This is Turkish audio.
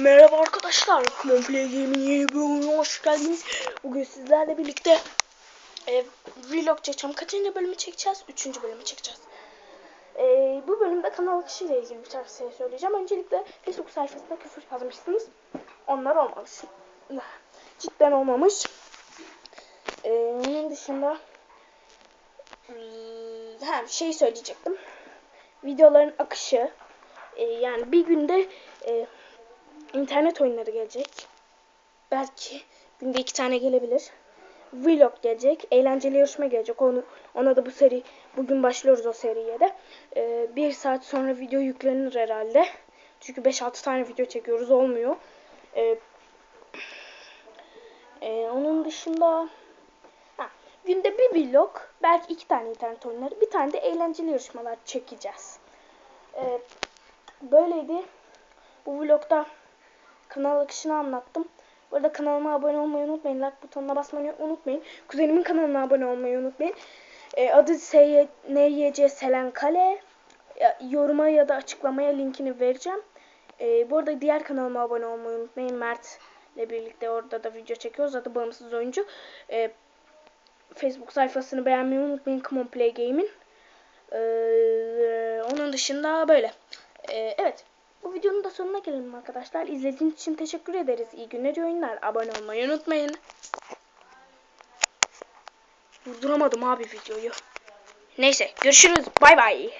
Merhaba arkadaşlar. Komple Game'in yeni bölümüne hoş geldiniz. Bugün sizlerle birlikte e, vlog çekeceğim. Kaçıncı bölümü çekeceğiz? Üçüncü bölümü çekeceğiz. E, bu bölümde kanal akışıyla ilgili bir şey söyleyeceğim. Öncelikle Facebook sayfasında küfür yazmışsınız. Onlar olmamış. Cidden olmamış. E, onun dışında e, ha, şey söyleyecektim. Videoların akışı e, yani bir günde e, internet oyunları gelecek. Belki günde iki tane gelebilir. Vlog gelecek. Eğlenceli yarışma gelecek. Onu, ona da bu seri bugün başlıyoruz o seriye de. E, bir saat sonra video yüklenir herhalde. Çünkü 5-6 tane video çekiyoruz olmuyor. E, e, onun dışında ha, günde bir vlog belki iki tane internet oyunları bir tane de eğlenceli yarışmalar çekeceğiz. E, böyleydi. Bu vlogda kanal akışını anlattım. Bu arada kanalıma abone olmayı unutmayın. Like butonuna basmayı unutmayın. Kuzenimin kanalına abone olmayı unutmayın. E, adı NYC Selen Kale. Ya, yoruma ya da açıklamaya linkini vereceğim. E, bu arada diğer kanalıma abone olmayı unutmayın. Mert ile birlikte orada da video çekiyoruz. Adı bağımsız oyuncu. E, Facebook sayfasını beğenmeyi unutmayın. Come on Play Game'in. E, onun dışında böyle. E, evet. Bu videonun da sonuna gelelim arkadaşlar. İzlediğiniz için teşekkür ederiz. İyi günler, iyi oyunlar. Abone olmayı unutmayın. Durduramadım abi videoyu. Neyse görüşürüz. Bay bay.